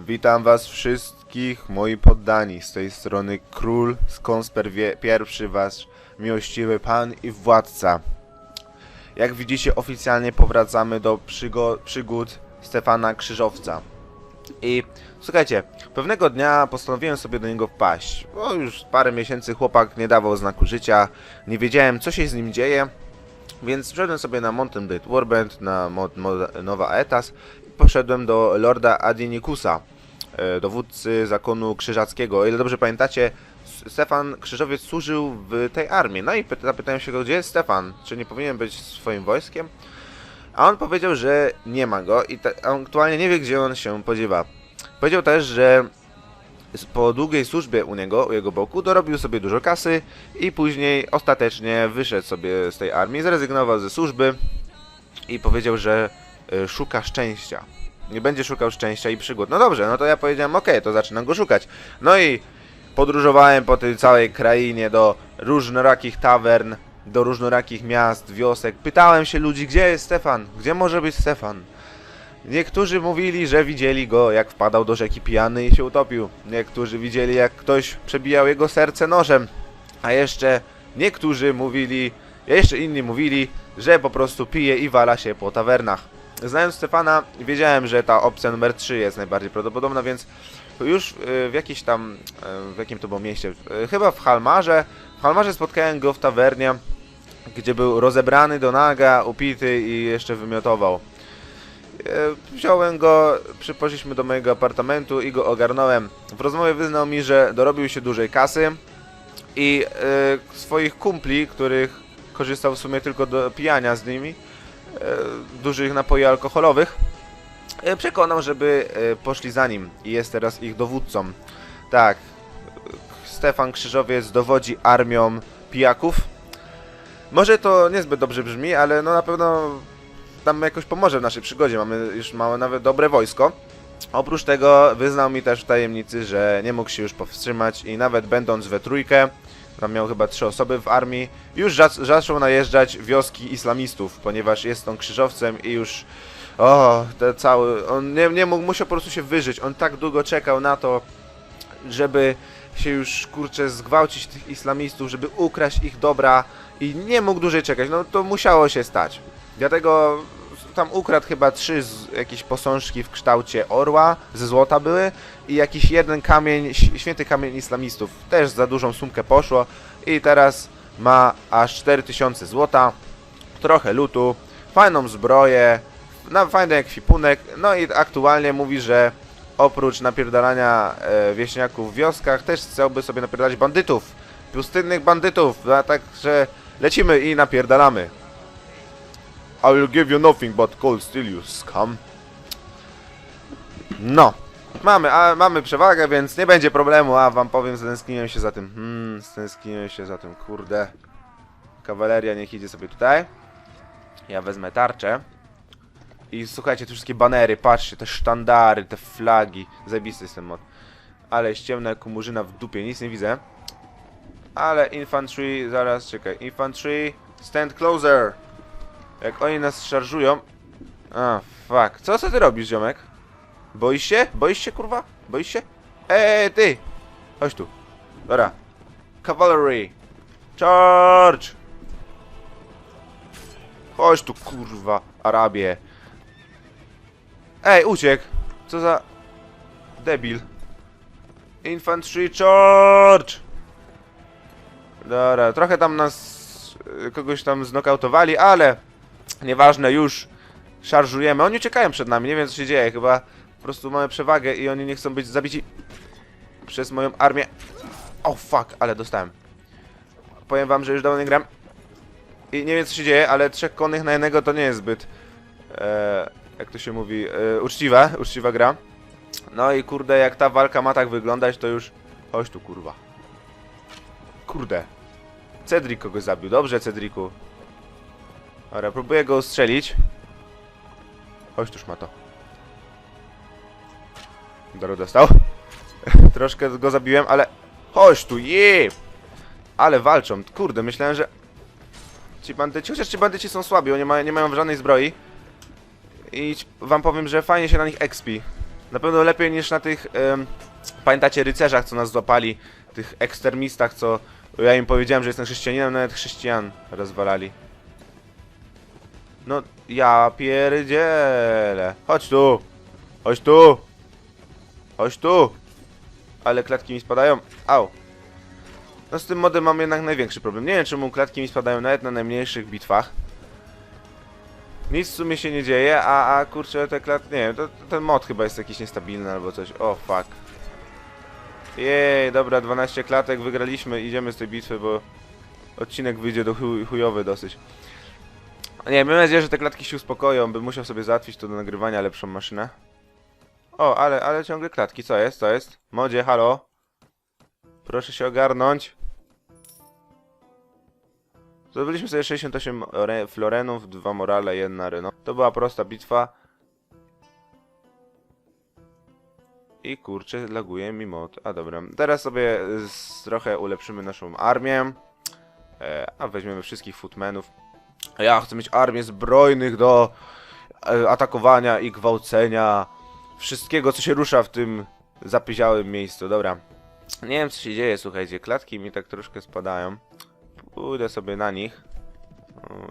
Witam was wszystkich, moi poddani. Z tej strony król Skonsper pierwszy wasz miłościwy pan i władca. Jak widzicie, oficjalnie powracamy do przygód Stefana Krzyżowca. I słuchajcie, pewnego dnia postanowiłem sobie do niego wpaść. Bo już parę miesięcy chłopak nie dawał znaku życia, nie wiedziałem co się z nim dzieje, więc wszedłem sobie na Mountain Blade Warband, na mod, mod, Nowa Etas poszedłem do Lorda Adinikusa, e, dowódcy zakonu krzyżackiego. O ile dobrze pamiętacie, Stefan Krzyżowiec służył w tej armii. No i py- zapytałem się go, gdzie jest Stefan? Czy nie powinien być swoim wojskiem? A on powiedział, że nie ma go i aktualnie nie wie, gdzie on się podziewa. Powiedział też, że po długiej służbie u niego, u jego boku, dorobił sobie dużo kasy i później ostatecznie wyszedł sobie z tej armii, zrezygnował ze służby i powiedział, że szuka szczęścia. Nie będzie szukał szczęścia i przygód. No dobrze, no to ja powiedziałem, okej, to zaczynam go szukać. No i podróżowałem po tej całej krainie do różnorakich tawern, do różnorakich miast, wiosek. Pytałem się ludzi, gdzie jest Stefan? Gdzie może być Stefan? Niektórzy mówili, że widzieli go, jak wpadał do rzeki pijany i się utopił. Niektórzy widzieli, jak ktoś przebijał jego serce nożem. A jeszcze niektórzy mówili, jeszcze inni mówili, że po prostu pije i wala się po tawernach. Znając Stefana, wiedziałem, że ta opcja numer 3 jest najbardziej prawdopodobna, więc już y, w jakiś tam, y, w jakim to było mieście, Y, chyba w Halmarze, w Halmarze spotkałem go w tawernie, gdzie był rozebrany do naga, upity i jeszcze wymiotował. Wziąłem go, przy- poszliśmy do mojego apartamentu i go ogarnąłem. W rozmowie wyznał mi, że dorobił się dużej kasy i swoich kumpli, których korzystał w sumie tylko do pijania z nimi, dużych napoi alkoholowych, e, przekonał, żeby e, poszli za nim i jest teraz ich dowódcą. Tak, e, Stefan Krzyżowiec dowodzi armią pijaków. Może to niezbyt dobrze brzmi, ale no na pewno nam jakoś pomoże w naszej przygodzie. Mamy już małe, nawet dobre wojsko. Oprócz tego wyznał mi też w tajemnicy, że nie mógł się już powstrzymać i nawet będąc we trójkę, tam miał chyba trzy osoby w armii, już zac- zaczął najeżdżać wioski islamistów, ponieważ jest on krzyżowcem i już o, te cały, on nie, nie mógł, musiał po prostu się wyżyć. On tak długo czekał na to, żeby się już kurczę zgwałcić tych islamistów, żeby ukraść ich dobra i nie mógł dłużej czekać. No to musiało się stać. Dlatego tam ukradł chyba trzy z, jakieś posążki w kształcie orła, ze złota były i jakiś jeden kamień, święty kamień islamistów. Też za dużą sumkę poszło i teraz ma aż 4000 złota, trochę lutu, fajną zbroję, na fajny ekwipunek, no i aktualnie mówi, że oprócz napierdalania e, wieśniaków w wioskach, też chciałby sobie napierdalać bandytów, pustynnych bandytów, a także lecimy i napierdalamy. I will give you nothing but cold steel, you scum. No. Mamy, a mamy przewagę, więc nie będzie problemu, a wam powiem, stęskniłem się za tym. Hmm, stęskniłem się za tym, kurde. Kawaleria niech idzie sobie tutaj. Ja wezmę tarczę. I słuchajcie, te wszystkie banery, patrzcie, te sztandary, te flagi. Zajebisty jest ten mod. Ale ściemna jak u murzyna w dupie, nic nie widzę. Ale infantry, zaraz, czekaj. Infantry, stand closer. Jak oni nas szarżują... A, fuck. Co, co ty robisz, ziomek? Boisz się? Boisz się, kurwa? Boisz się? Ej, ty! Chodź tu. Dobra. Cavalry. Charge! Chodź tu, kurwa, Arabie. Ej, uciekł! Co za... Debil. Infantry charge! Dobra, trochę tam nas... y, kogoś tam znokautowali, ale... Nieważne, już szarżujemy. Oni uciekają przed nami, nie wiem co się dzieje. Chyba po prostu mamy przewagę i oni nie chcą być zabici przez moją armię. Oh, fuck, ale dostałem. Powiem wam, że już dawno nie gram. I nie wiem co się dzieje, ale trzech konnych na jednego to nie jest zbyt... E, jak to się mówi? E, uczciwa, uczciwa gra. No i kurde, jak ta walka ma tak wyglądać, to już... Chodź tu, kurwa. Kurde. Cedric kogoś zabił. Dobrze, Cedricu. Dobra, próbuję go strzelić. Chodź tuż ma to. Dobra, dostał. Troszkę go zabiłem, ale... Chodź tu, je! Ale walczą. Kurde, myślałem, że... Ci bandyci, chociaż ci bandyci są słabi, oni mają, nie mają żadnej zbroi. I wam powiem, że fajnie się na nich expi. Na pewno lepiej niż na tych, em, pamiętacie, rycerzach, co nas złapali, tych ekstremistach, co ja im powiedziałem, że jestem chrześcijaninem, nawet chrześcijan rozwalali. No, ja pierdzielę. Chodź tu. Chodź tu. Chodź tu. Ale klatki mi spadają. Au. No z tym modem mam jednak największy problem. Nie wiem czemu klatki mi spadają nawet na najmniejszych bitwach. Nic w sumie się nie dzieje, a, a kurczę te klatki, nie wiem, to, to, ten mod chyba jest jakiś niestabilny albo coś. O fuck. Jej, dobra, 12 klatek, wygraliśmy, idziemy z tej bitwy, bo odcinek wyjdzie do chuj, chujowy dosyć. Nie, mam nadzieję, że te klatki się uspokoją, bym musiał sobie załatwić to do nagrywania lepszą maszynę. O, ale, ale ciągle klatki, co jest, co jest? Modzie, halo? Proszę się ogarnąć. Zdobyliśmy sobie 68 ore- florenów, 2 morale, 1 reno. To była prosta bitwa. I kurczę, laguje mi mod. A dobra, teraz sobie trochę ulepszymy naszą armię. E, a weźmiemy wszystkich footmenów. Ja chcę mieć armię zbrojnych do e, atakowania i gwałcenia. Wszystkiego, co się rusza w tym zapyziałym miejscu. Dobra. Nie wiem, co się dzieje, słuchajcie. Klatki mi tak troszkę spadają. Pójdę sobie na nich.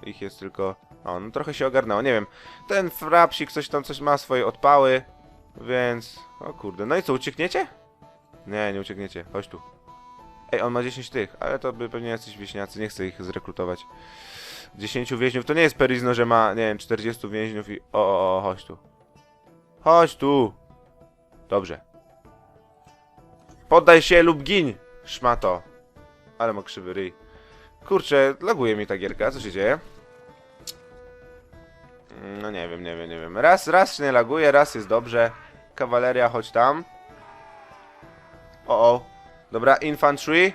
Ich jest tylko... O, no trochę się ogarnęło, nie wiem. Ten frapsik coś tam, coś ma swoje odpały. Więc... O kurde, no i co, uciekniecie? Nie, nie uciekniecie. Chodź tu. Ej, on ma 10 tych, ale to by pewnie jacyś wieśniacy, nie chcę ich zrekrutować. 10 więźniów, to nie jest Perizno, że ma, nie wiem, 40 więźniów i... O, o, o, chodź tu. Chodź tu. Dobrze. Poddaj się lub gin, szmato. Ale ma krzywy ryj. Kurczę, laguje mi ta gierka, co się dzieje? No nie wiem, nie wiem, nie wiem. Raz, raz się nie laguje, raz jest dobrze. Kawaleria, chodź tam. O, o. Dobra, infantry.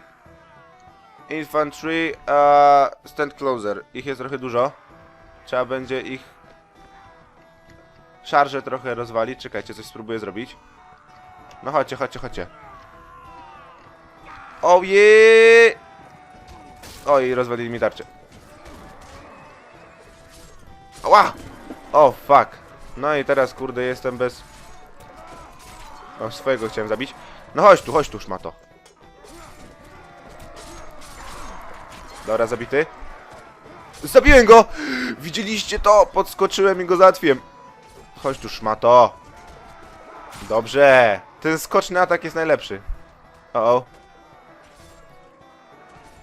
Infantry, stand closer. Ich jest trochę dużo. Trzeba będzie ich... Szarże trochę rozwalić. Czekajcie, coś spróbuję zrobić. No chodźcie, chodźcie, chodźcie. Ojej! Oj, rozwalili mi tarczę. Ła! O, fuck. No i teraz, kurde, jestem bez... O, swojego chciałem zabić. No chodź tu, chodź tu, szmato. Dobra, zabity. Zabiłem go! Widzieliście to? Podskoczyłem i go załatwiłem. Chodź tu, szmato. Dobrze. Ten skoczny atak jest najlepszy. O, o.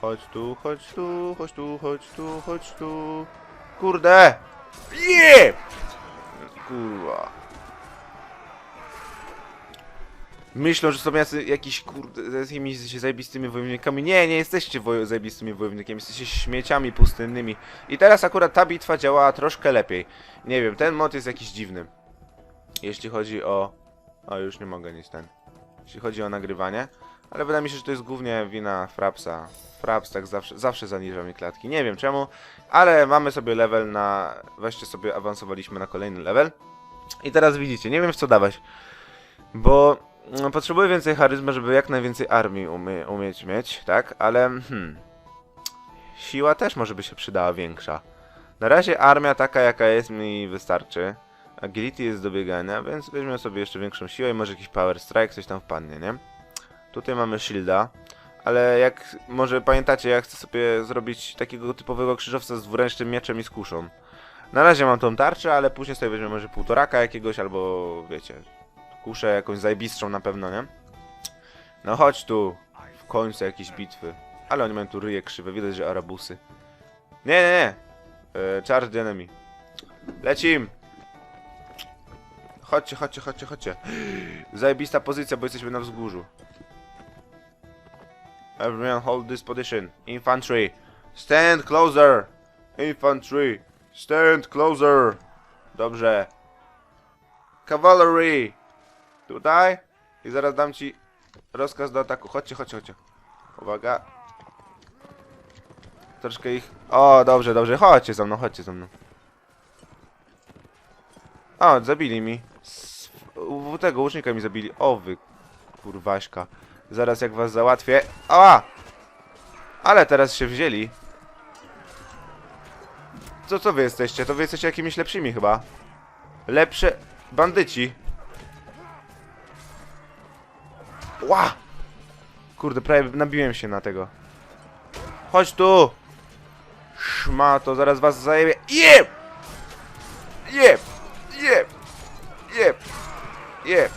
Chodź tu, chodź tu, chodź tu, chodź tu, chodź tu. Kurde! Je! Kurwa. Myślą, że są jacy, jakiś kurde, jakimiś zajebistymi wojownikami. Nie, nie jesteście wojo, zajebistymi wojownikami, jesteście śmieciami pustynnymi. I teraz akurat ta bitwa działała troszkę lepiej. Nie wiem, ten mod jest jakiś dziwny. Jeśli chodzi o... O, już nie mogę nic ten. Jeśli chodzi o nagrywanie. Ale wydaje mi się, że to jest głównie wina Frapsa. Fraps tak zawsze, zawsze zaniża mi klatki. Nie wiem czemu, ale mamy sobie level na... Właśnie sobie awansowaliśmy na kolejny level. I teraz widzicie, nie wiem w co dawać. Bo no, potrzebuję więcej charyzmy, żeby jak najwięcej armii umie, umieć mieć, tak? Ale hmm, siła też może by się przydała większa. Na razie armia taka jaka jest mi wystarczy. Agility jest do biegania, więc weźmiemy sobie jeszcze większą siłę i może jakiś power strike, coś tam wpadnie, nie? Tutaj mamy shielda, ale jak może pamiętacie, ja chcę sobie zrobić takiego typowego krzyżowca z dwuręcznym mieczem i z kuszą. Na razie mam tą tarczę, ale później sobie weźmiemy może półtoraka jakiegoś, albo wiecie, kuszę jakąś zajebistszą na pewno, nie? No chodź tu, w końcu jakieś bitwy. Ale oni mają tu ryje krzywe, widać, że arabusy. Nie, nie, nie. E, charge enemy. Lecim! Chodźcie, chodźcie, chodźcie, chodźcie. Zajebista pozycja, bo jesteśmy na wzgórzu. Everyone hold this position. Infantry. Stand closer. Infantry. Stand closer. Dobrze. Cavalry. Tutaj. I zaraz dam ci rozkaz do ataku. Chodźcie, chodźcie, chodźcie. Uwaga. Troszkę ich... O, dobrze, dobrze. Chodźcie za mną, chodźcie za mną. O, zabili mi. S- u- tego łucznika mi zabili. O, wy kurwaśka. Zaraz jak was załatwię. Ała! Ale teraz się wzięli. Co, co wy jesteście? To wy jesteście jakimiś lepszymi chyba. Lepsze bandyci. Ła! Kurde, prawie nabiłem się na tego. Chodź tu! Szmato, zaraz was zajebie. Jeb! Jeb! Jeb! Jeb! Jeb!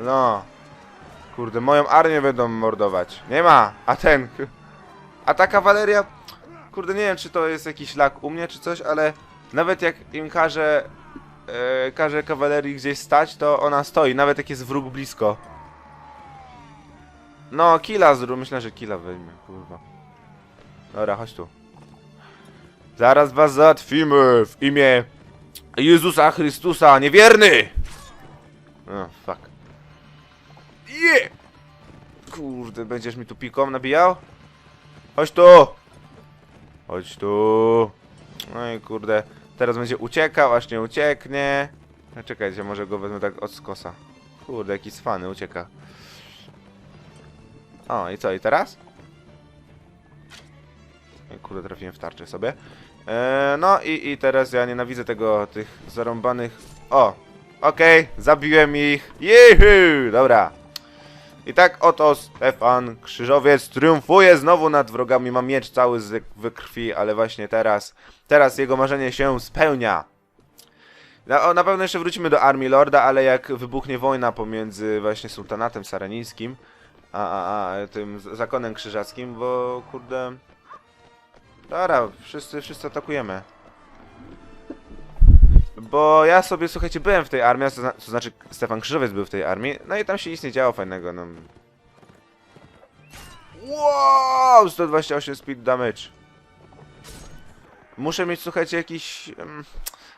No. Kurde, moją armię będą mordować. Nie ma! A ten... A ta kawaleria... Kurde, nie wiem, czy to jest jakiś lak u mnie, czy coś, ale... Nawet jak im każe... E, każe kawalerii gdzieś stać, to ona stoi, nawet jak jest wróg blisko. No, killa zrób. Myślę, że killa weźmie, kurwa. Dobra, chodź tu. Zaraz was załatwimy w imię Jezusa Chrystusa, niewierny! O, fuck. Je! Kurde, będziesz mi tu piką nabijał? Chodź tu! Chodź tu! No i kurde, teraz będzie uciekał, aż nie ucieknie. No czekajcie, może go wezmę tak od skosa. Kurde, jaki cwany, ucieka. O, i co, i teraz? Ej, Kurde, trafiłem w tarczę sobie. Eee, no i, i teraz ja nienawidzę tego, tych zarąbanych... O! Okej, zabiłem ich. Jehu! Dobra. I tak oto Stefan Krzyżowiec triumfuje znowu nad wrogami. Ma miecz cały z krwi, ale właśnie teraz, teraz jego marzenie się spełnia. Na, na pewno jeszcze wrócimy do Armii Lorda, ale jak wybuchnie wojna pomiędzy właśnie sultanatem saranińskim a, a, a tym zakonem krzyżackim, bo kurde... Dobra, wszyscy, wszyscy atakujemy. Bo ja sobie, słuchajcie, byłem w tej armii, to, zna to znaczy Stefan Krzyżowiec był w tej armii, no i tam się nic nie działo fajnego, no. Wow! 128 speed damage. Muszę mieć, słuchajcie, jakiś em,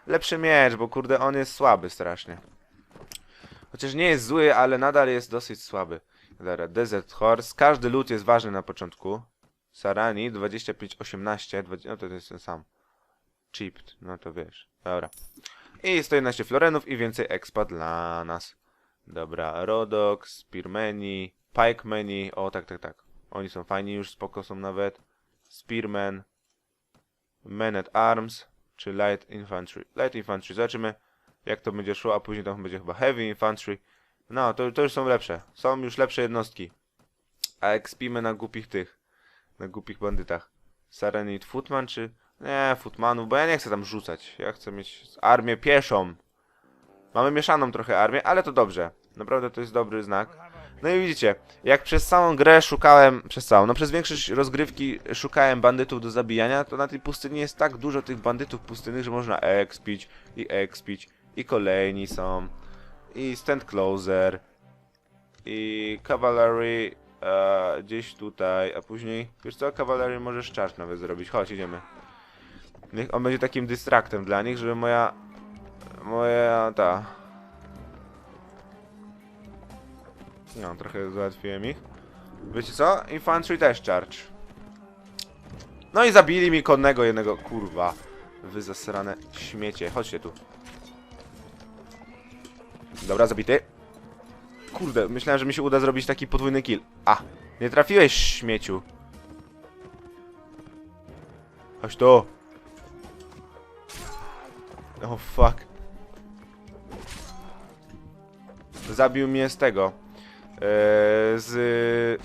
lepszy miecz, bo kurde, on jest słaby strasznie. Chociaż nie jest zły, ale nadal jest dosyć słaby. Dobra, Desert Horse. Każdy loot jest ważny na początku. Sarani 25, 18, 20, no to jest ten sam. Chipped, no to wiesz. Dobra. I 111 florenów i więcej expa dla nas. Dobra, Rodok, Spearmeni, Pikemeni, o tak, tak, tak. Oni są fajni już, spoko są nawet. Spearmen, Men at Arms, czy Light Infantry. Light Infantry, zobaczymy jak to będzie szło, a później tam będzie chyba Heavy Infantry. No, to, to już są lepsze. Są już lepsze jednostki. A ekspimy na głupich tych. Na głupich bandytach. Sarenit Footman czy... Nie, Footmanów, bo ja nie chcę tam rzucać. Ja chcę mieć armię pieszą. Mamy mieszaną trochę armię, ale to dobrze. Naprawdę to jest dobry znak. No i widzicie, jak przez całą grę szukałem, przez całą, no przez większość rozgrywki szukałem bandytów do zabijania, to na tej pustyni jest tak dużo tych bandytów pustynnych, że można expić i expić i kolejni są i stand closer i cavalry e, gdzieś tutaj, a później, wiesz co, cavalry możesz charge nawet zrobić, chodź idziemy. Niech on będzie takim dystraktem dla nich, żeby moja, moja ta... No, trochę załatwiłem ich. Wiecie co? Infantry też charge. No i zabili mi konnego jednego, kurwa. Wy zasrane śmiecie, chodźcie tu. Dobra, zabity. Kurde, myślałem, że mi się uda zrobić taki podwójny kill. A, nie trafiłeś, śmieciu. Chodź tu. Oh, fuck. Zabił mnie z tego. Eee, z...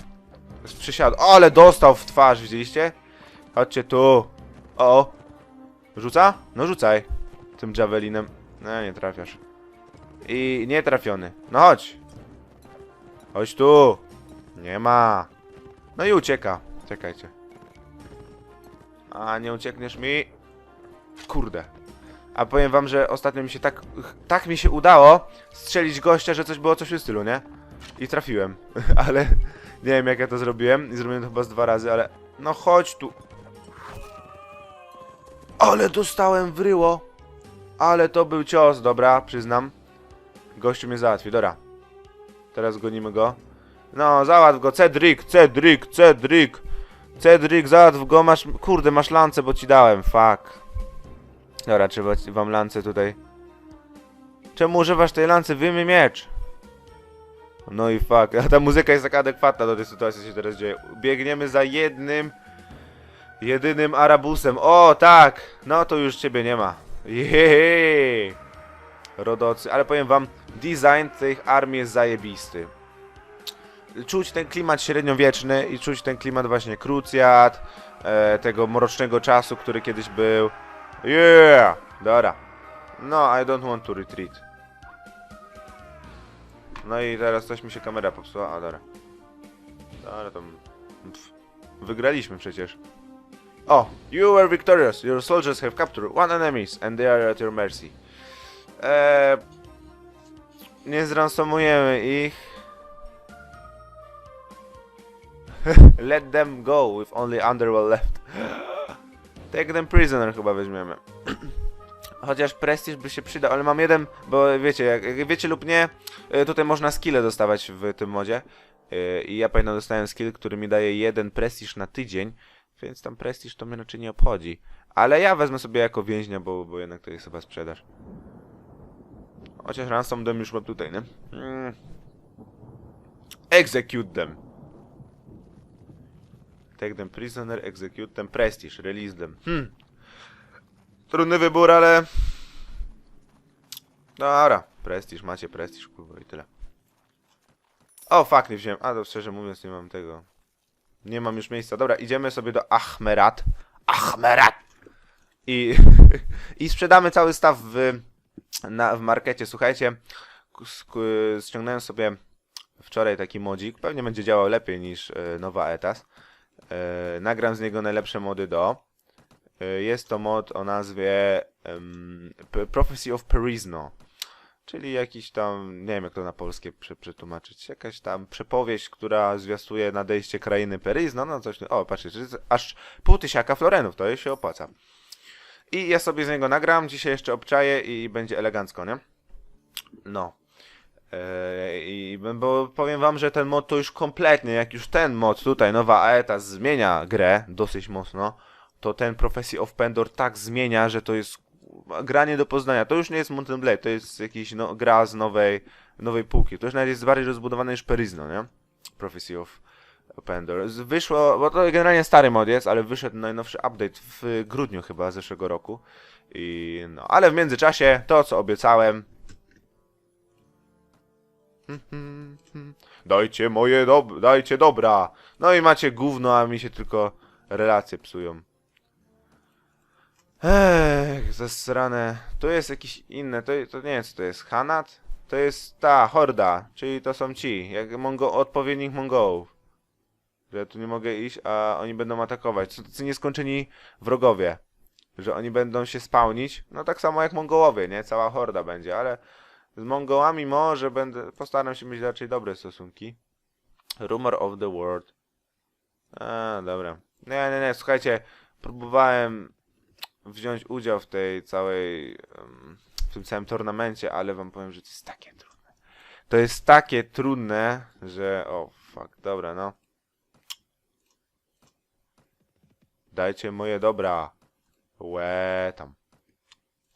Z przysiadu. O, ale dostał w twarz, widzieliście? Chodźcie tu. O. Rzuca? No rzucaj. Tym javelinem. No, nie trafiasz. I nie trafiony. No chodź. Chodź tu. Nie ma. No i ucieka. Czekajcie. A nie uciekniesz mi. Kurde. A powiem wam, że ostatnio mi się tak, tak mi się udało strzelić gościa, że coś było coś w stylu, nie? I trafiłem. ale nie wiem jak ja to zrobiłem. I zrobiłem to chyba z dwa razy, ale... No chodź tu. Ale dostałem w ryło. Ale to był cios, dobra, przyznam. Gościu mnie załatwi, dobra. Teraz gonimy go. No, załatw go, Cedric, Cedric, Cedric. Cedric, załatw go, masz... Kurde, masz lance, bo ci dałem, fuck. Dobra, trzeba wam lance tutaj. Czemu używasz tej lance? Wyjmij miecz. No i fuck, a ta muzyka jest taka adekwatna do tej sytuacji, co się teraz dzieje. Biegniemy za jednym... Jedynym Arabusem. O, tak! No to już ciebie nie ma. Jehehe. Rodocy, ale powiem wam, design tych armii jest zajebisty. czuć ten klimat średniowieczny i czuć ten klimat właśnie krucjat, e, tego mrocznego czasu, który kiedyś był. Yeah! Dobra. No, I don't want to retreat. No i teraz coś mi się kamera popsuła. A, dobra. Dobra, to... Pff. Wygraliśmy przecież. O! You were victorious. Your soldiers have captured one enemies and they are at your mercy. Eee... Nie zransomujemy ich. Let them go with only Underworld left. Take them prisoner chyba weźmiemy. Chociaż prestiż by się przydał, ale mam jeden, bo wiecie, jak, wiecie lub nie, y, tutaj można skille dostawać w tym modzie. Y, I ja pamiętam dostałem skill, który mi daje jeden prestiż na tydzień, więc tam prestiż to mnie raczej nie obchodzi. Ale ja wezmę sobie jako więźnia, bo, bo jednak to jest chyba sprzedaż. Chociaż ransom them już mam tutaj, nie? Mm. Execute them. Take them prisoner, execute them, prestige, release them. Hmm. Trudny wybór, ale... Dobra, prestiż, macie prestiż, kurwa i tyle. O, fuck, nie wziąłem. A, to szczerze mówiąc nie mam tego. Nie mam już miejsca. Dobra, idziemy sobie do Achmerat. Achmerat! I, i sprzedamy cały staw w, na, w markecie. Słuchajcie, ściągnąłem sobie wczoraj taki modzik. Pewnie będzie działał lepiej niż e, nowa Etas. E, nagram z niego najlepsze mody do. E, jest to mod o nazwie Prophecy of Perizno. Czyli jakiś tam, nie wiem jak to na polskie prze, przetłumaczyć, jakaś tam przepowiedź, która zwiastuje nadejście krainy Perizno, no coś, o patrzcie, aż pół tysiaka florenów, to się opłaca. I ja sobie z niego nagram, dzisiaj jeszcze obczaję i będzie elegancko, nie? No. Eee, I bo powiem wam, że ten mod to już kompletnie, jak już ten mod tutaj, nowa Aeta zmienia grę dosyć mocno, to ten Prophecy of Pendor tak zmienia, że to jest kurwa, gra nie do poznania. To już nie jest Mountain Blade, to jest jakiś no, gra z nowej, nowej półki. To już nawet jest bardziej rozbudowane niż Perizno, nie? Prophecy of Z- Wyszło, bo to generalnie stary mod jest, ale wyszedł najnowszy update w grudniu chyba zeszłego roku. I no, ale w międzyczasie to co obiecałem. Dajcie moje dob dajcie dobra. No i macie gówno, a mi się tylko relacje psują. Ech, zasrane. Tu jest jakieś inne, to, to nie co to jest, Hanat? To jest ta, horda, czyli to są ci, jak Mongo odpowiednik Mongołów. Że tu nie mogę iść, a oni będą atakować. To tacy nieskończeni wrogowie. Że oni będą się spałnić, no tak samo jak Mongołowie, nie? Cała horda będzie, ale z Mongołami może będę, postaram się mieć raczej dobre stosunki. Rumor of the World. A, dobra. Nie, nie, nie, słuchajcie, próbowałem wziąć udział w tej całej, w tym całym turnamencie, ale wam powiem, że to jest takie trudne. To jest takie trudne, że, o fuck, dobra, no. Dajcie moje dobra. Łe, tam.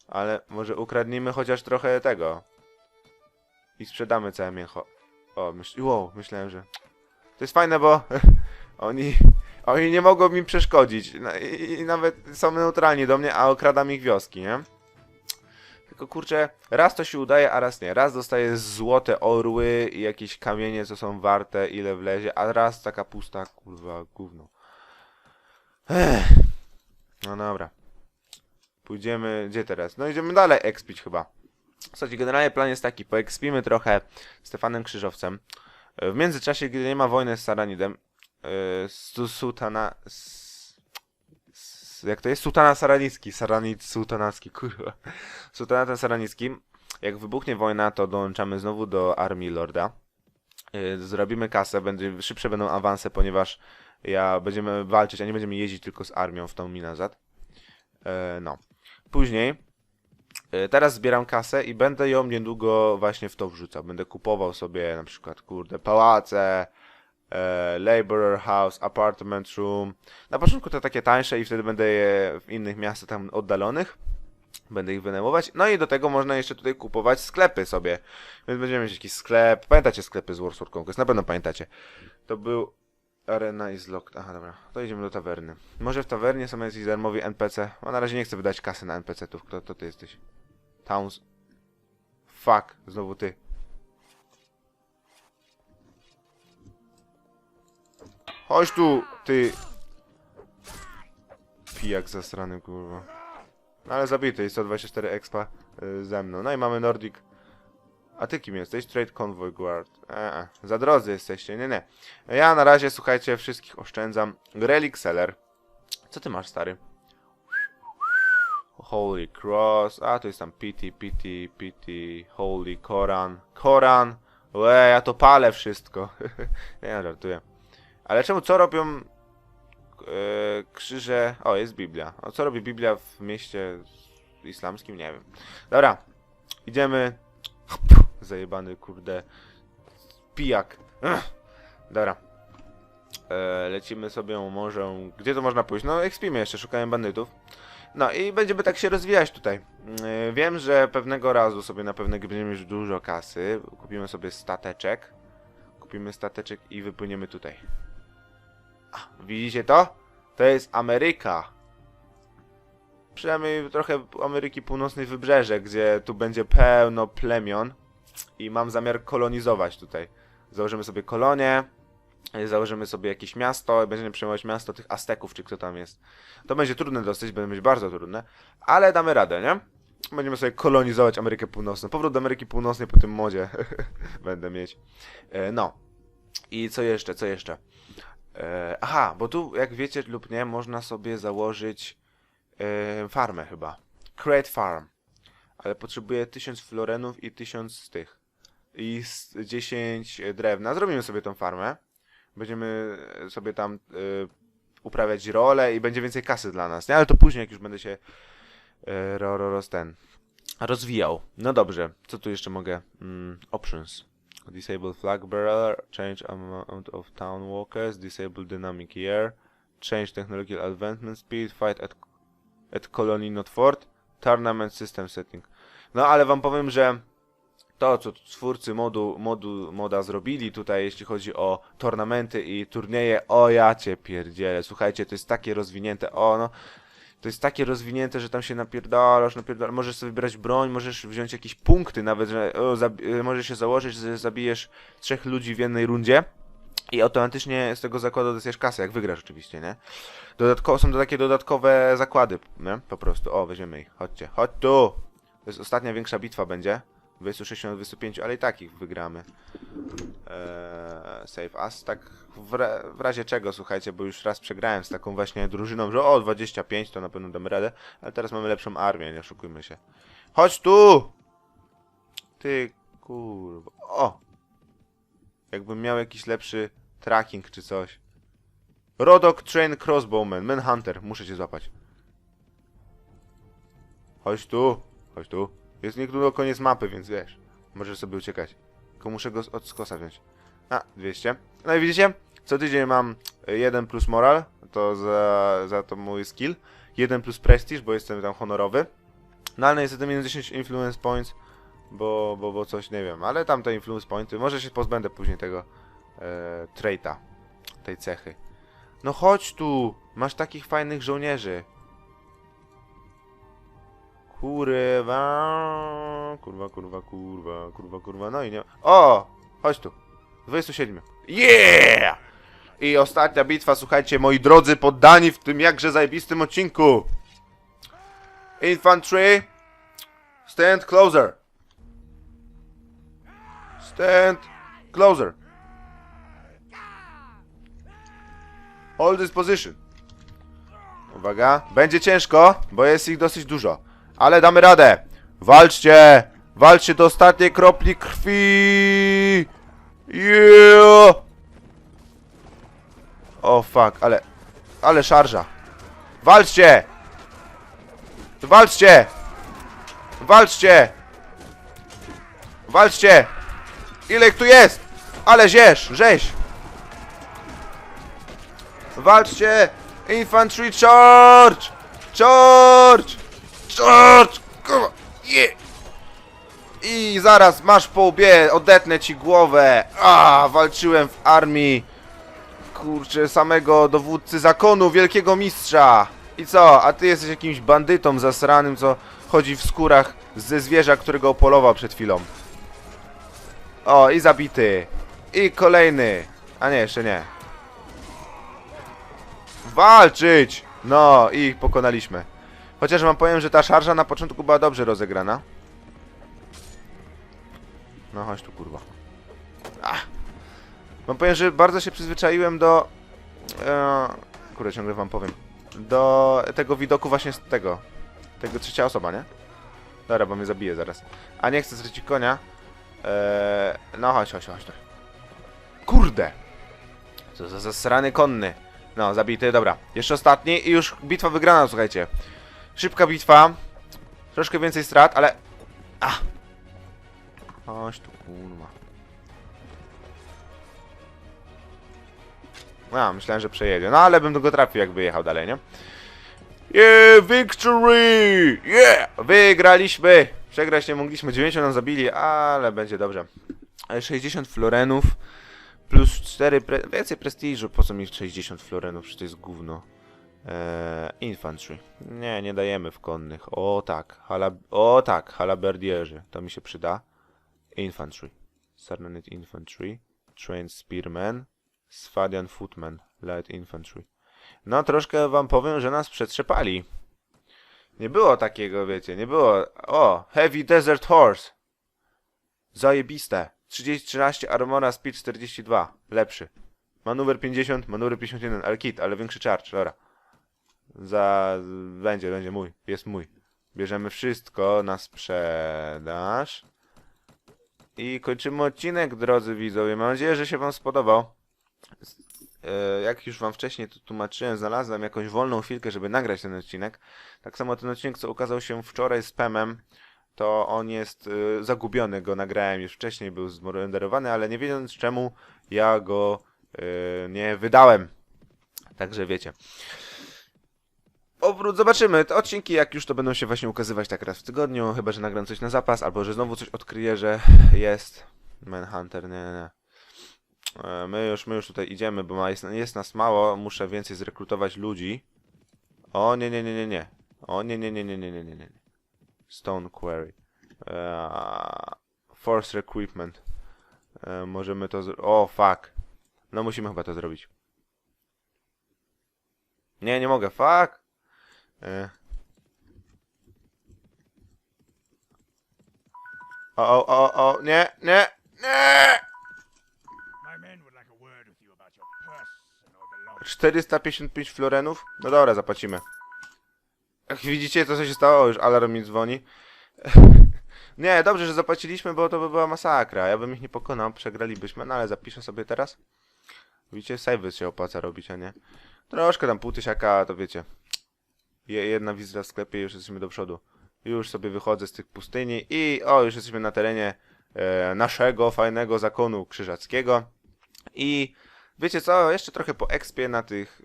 Ale może ukradnijmy chociaż trochę tego. I sprzedamy całe mięcho. O, myśl... wow, myślałem, że... To jest fajne, bo oni... Oni nie mogą mi przeszkodzić. No, i, I nawet są neutralni do mnie, a okradam ich wioski, nie? Tylko kurczę, raz to się udaje, a raz nie. Raz dostaję złote orły i jakieś kamienie, co są warte, ile wlezie, a raz taka pusta, kurwa, gówno. Ech. No dobra. Pójdziemy, gdzie teraz? No idziemy dalej expić chyba. Słuchajcie, generalnie plan jest taki, poekspimy trochę Stefanem Krzyżowcem. W międzyczasie, gdy nie ma wojny z Saranidem, e, Su- Sultana... s- s- Jak to jest? Sultana Saranicki. Saranid Sultanacki, kurwa. Sultanatem Saranickim. Jak wybuchnie wojna, to dołączamy znowu do armii Lorda. E, Zrobimy kasę, będzie, szybsze będą awanse, ponieważ ja będziemy walczyć, a nie będziemy jeździć tylko z armią w tą Minazat. E, no. Później e, teraz zbieram kasę i będę ją niedługo właśnie w to wrzucał. Będę kupował sobie na przykład, kurde, pałace, e, laborer house, apartment room. Na początku to takie tańsze i wtedy będę je w innych miastach tam oddalonych. Będę ich wynajmować. No i do tego można jeszcze tutaj kupować sklepy sobie. Więc będziemy mieć jakiś sklep. Pamiętacie sklepy z Warsaw Conquest? Na pewno pamiętacie. To był Arena is locked. Aha, dobra. To idziemy do tawerny. Może w tawernie są jacyś darmowi NPC. A na razie nie chcę wydać kasy na NPC-tów. Kto to ty jesteś? Towns. Fuck. Znowu ty. Chodź tu, ty... Pijak zasrany, kurwa. No ale zabity, jest 124 expa y, ze mną. No i mamy Nordic. A ty kim jesteś? Trade Convoy Guard. Eee, za drodzy jesteście, nie, nie. Ja na razie, słuchajcie, wszystkich oszczędzam. Relic Seller. Co ty masz, stary? Holy Cross. A, to jest tam Pity, Pity, Pity, Holy Koran. Koran. Łe, ja to palę wszystko. nie, ja żartuję. Ale czemu, co robią e, krzyże... O, jest Biblia. A co robi Biblia w mieście islamskim? Nie wiem. Dobra, idziemy. Zajebany, kurde, pijak. Ech. Dobra. E, lecimy sobie może... Gdzie to można pójść? No, ekspimy jeszcze, szukałem bandytów. No i będziemy tak się rozwijać tutaj. E, wiem, że pewnego razu sobie na pewno będziemy mieć dużo kasy. Kupimy sobie stateczek. Kupimy stateczek i wypłyniemy tutaj. A, widzicie to? To jest Ameryka. Przynajmniej trochę Ameryki Północnej wybrzeże, gdzie tu będzie pełno plemion. I mam zamiar kolonizować tutaj. Założymy sobie kolonię. y, Założymy sobie jakieś miasto i będziemy przejmować miasto tych Azteków, czy kto tam jest. To będzie trudne dosyć, będzie być bardzo trudne, ale damy radę, nie? Będziemy sobie kolonizować Amerykę Północną. Powrót do Ameryki Północnej po tym modzie będę mieć. E, no. I co jeszcze, co jeszcze? E, aha, bo tu, jak wiecie lub nie, można sobie założyć e, farmę chyba. Create farm. Ale potrzebuję 1000 florenów i 1000 z tych. I z 10 drewna. Zrobimy sobie tą farmę. Będziemy sobie tam e, uprawiać role i będzie więcej kasy dla nas, nie? Ale to później, jak już będę się e, ro, ro, roz ten rozwijał. No dobrze, co tu jeszcze mogę? Mm, options. Disable flag bearer, change amount of town walkers, disable dynamic year, change technological advancement speed, fight at, at colony not fort, tournament system setting. No ale wam powiem, że to, co twórcy modu, modu, moda zrobili tutaj, jeśli chodzi o tornamenty i turnieje, o ja cię pierdzielę, słuchajcie, to jest takie rozwinięte, o no, to jest takie rozwinięte, że tam się napierdalasz, napierdalasz, możesz sobie wybierać broń, możesz wziąć jakieś punkty, nawet, że o, możesz się założyć, że zabijesz trzech ludzi w jednej rundzie i automatycznie z tego zakładu dostajesz kasę, jak wygrasz oczywiście, nie? Dodatkowo, są to takie dodatkowe zakłady, nie? Po prostu, o, weźmiemy ich, chodźcie, chodź tu! To jest ostatnia większa bitwa będzie. 26 na 25, ale i tak ich wygramy. Eee, save us, tak w, w razie czego, słuchajcie, bo już raz przegrałem z taką właśnie drużyną, że o, 25 to na pewno damy radę, ale teraz mamy lepszą armię, nie oszukujmy się. Chodź tu! Ty kurwa. O! Jakbym miał jakiś lepszy tracking czy coś. Rodok Train Crossbowman, Manhunter, muszę cię złapać. Chodź tu, chodź tu. Jest niedługo koniec mapy, więc wiesz. Możesz sobie uciekać. Tylko muszę go od skosa wziąć. A, 200. No i widzicie? Co tydzień mam 1 plus moral, to za, za to mój skill. 1 plus prestige, bo jestem tam honorowy. No ale niestety minus 10 influence points, bo, bo, bo coś nie wiem. Ale tam te influence pointy, może się pozbędę później tego e, traita, tej cechy. No chodź tu, masz takich fajnych żołnierzy. Kurwa, kurwa, kurwa, kurwa, kurwa, kurwa, no i nie... O! Chodź tu. 27. Yeah! I ostatnia bitwa, słuchajcie, moi drodzy poddani w tym jakże zajebistym odcinku. Infantry, stand closer. Stand closer. Hold this position. Uwaga, będzie ciężko, bo jest ich dosyć dużo. Ale damy radę. Walczcie! Walczcie do ostatniej kropli krwi! Yeah! O fuck, ale... Ale szarża. Walczcie! Walczcie! Walczcie! Walczcie! Ile ich tu jest? Ale rzeź, rzeź! Walczcie! Infantry charge! Charge! Charge! Kurwa! Yeah! I zaraz masz po łbie, odetnę ci głowę. A, walczyłem w armii. Kurczę, samego dowódcy zakonu, wielkiego mistrza. I co? A ty jesteś jakimś bandytą zasranym, co chodzi w skórach ze zwierza, którego opolował przed chwilą. O, i zabity. I kolejny. A nie, jeszcze nie. Walczyć! No i ich pokonaliśmy. Chociaż wam powiem, że ta szarża na początku była dobrze rozegrana. No chodź tu kurwa. Ach. Wam powiem, że bardzo się przyzwyczaiłem do... E, kurde, ciągle wam powiem. Do tego widoku właśnie z tego. Tego trzecia osoba, nie? Dobra, bo mnie zabije zaraz. A nie chcę stracić konia. Eee, no chodź, chodź, chodź. Kurde! Co za zasrany konny. No, zabity, dobra. Jeszcze ostatni i już bitwa wygrana, słuchajcie. Szybka bitwa. Troszkę więcej strat, ale... A! Chodź tu, kurwa. A, myślałem, że przejedzie. No, ale bym go trafił, jakby jechał dalej, nie? Yeah, victory! Yeah! Wygraliśmy! Przegrać nie mogliśmy, 9 nam zabili, ale będzie dobrze. E, 60 florenów plus 4, pre... więcej prestiżu, po co mi 60 florenów, przecież to jest gówno. Eee, infantry. Nie, nie dajemy w konnych. O tak, halab... o tak, halaberdierzy, to mi się przyda. Infantry. Sarnanet infantry. Trained spearmen. Sfadian footman. Light infantry. No troszkę wam powiem, że nas przetrzepali. Nie było takiego, wiecie, nie było. O, Heavy Desert Horse. Zajebiste. 30, 13, Armora, Speed 42. Lepszy. Manuwer 50, manuwer 51, ale kit, ale większy charge, dobra. Za... będzie, będzie mój, jest mój. Bierzemy wszystko na sprzedaż. I kończymy odcinek, drodzy widzowie. Mam nadzieję, że się wam spodobał. E, jak już wam wcześniej to tłumaczyłem, znalazłem jakąś wolną chwilkę, żeby nagrać ten odcinek. Tak samo ten odcinek, co ukazał się wczoraj z Pemem, to on jest y, zagubiony, go nagrałem już wcześniej, był zrenderowany, ale nie wiedząc czemu ja go y, nie wydałem. Także wiecie. Obrót, zobaczymy. Te odcinki, jak już to będą się właśnie ukazywać tak raz w tygodniu, chyba że nagram coś na zapas, albo że znowu coś odkryję, że jest Manhunter, nie, nie, nie. My już, my już tutaj idziemy, bo jest, jest nas mało, muszę więcej zrekrutować ludzi. O nie, nie, nie, nie, nie. O nie, nie, nie, nie, nie, nie, nie, nie. Stone Quarry. Uh, force Equipment. Uh, możemy to O, fuck. No musimy chyba to zrobić. Nie, nie mogę, fuck. Uh. O, o, o, o, nie, nie, nie! 455 florenów? No dobra, zapłacimy. Jak widzicie, to co się stało? O, Już alarm mi dzwoni. nie, dobrze, że zapłaciliśmy, bo to by była masakra. Ja bym ich nie pokonał, przegralibyśmy, no ale zapiszę sobie teraz. Widzicie, save się opłaca robić, a nie? Troszkę tam pół tysiaka, to wiecie. Je, jedna wizyta w sklepie już jesteśmy do przodu. Już sobie wychodzę z tych pustyni i o, już jesteśmy na terenie e, naszego fajnego zakonu krzyżackiego. I wiecie co, jeszcze trochę po expie na tych,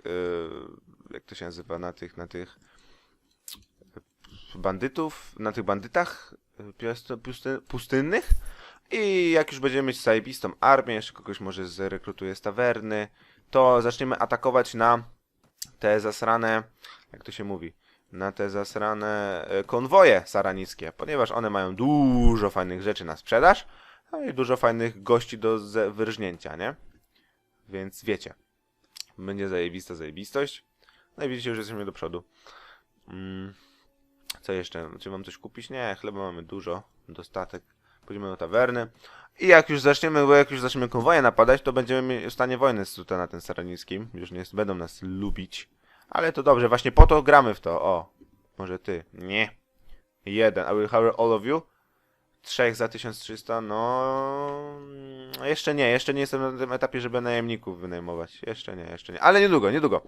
e, jak to się nazywa, na tych, na tych bandytów, na tych bandytach e, pustynnych. I jak już będziemy mieć zajebistą armię, jeszcze kogoś może zrekrutuję z tawerny, to zaczniemy atakować na te zasrane, jak to się mówi, na te zasrane e, konwoje saranickie, ponieważ one mają dużo fajnych rzeczy na sprzedaż, no i dużo fajnych gości do wyrżnięcia, nie? Więc wiecie, będzie zajebista zajebistość. No i widzicie, już jesteśmy do przodu. Mm. Co jeszcze? Czy mam coś kupić? Nie, chleba mamy dużo, dostatek. Pójdziemy do tawerny. I jak już zaczniemy, bo jak już zaczniemy konwoje napadać, to będziemy w stanie wojny z sultanatem saranickim. Już nie będą nas lubić. Ale to dobrze, właśnie po to gramy w to. O, może ty. Nie. Jeden. I will hire all of you. Trzech za 1300, no... mm, Jeszcze nie, jeszcze nie jestem na tym etapie, żeby najemników wynajmować. Jeszcze nie, jeszcze nie. Ale niedługo, niedługo.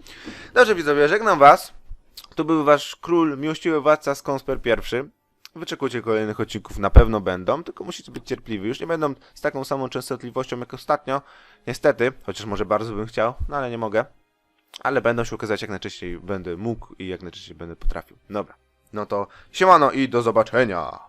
Dobrze widzowie, żegnam was. To był wasz król, miłościwy władca Skonsper pierwszy. Wyczekujcie kolejnych odcinków, na pewno będą, tylko musicie być cierpliwi. Już nie będą z taką samą częstotliwością jak ostatnio. Niestety, chociaż może bardzo bym chciał, no ale nie mogę. Ale będą się ukazać jak najczęściej będę mógł i jak najczęściej będę potrafił. Dobra, no to siemano i do zobaczenia!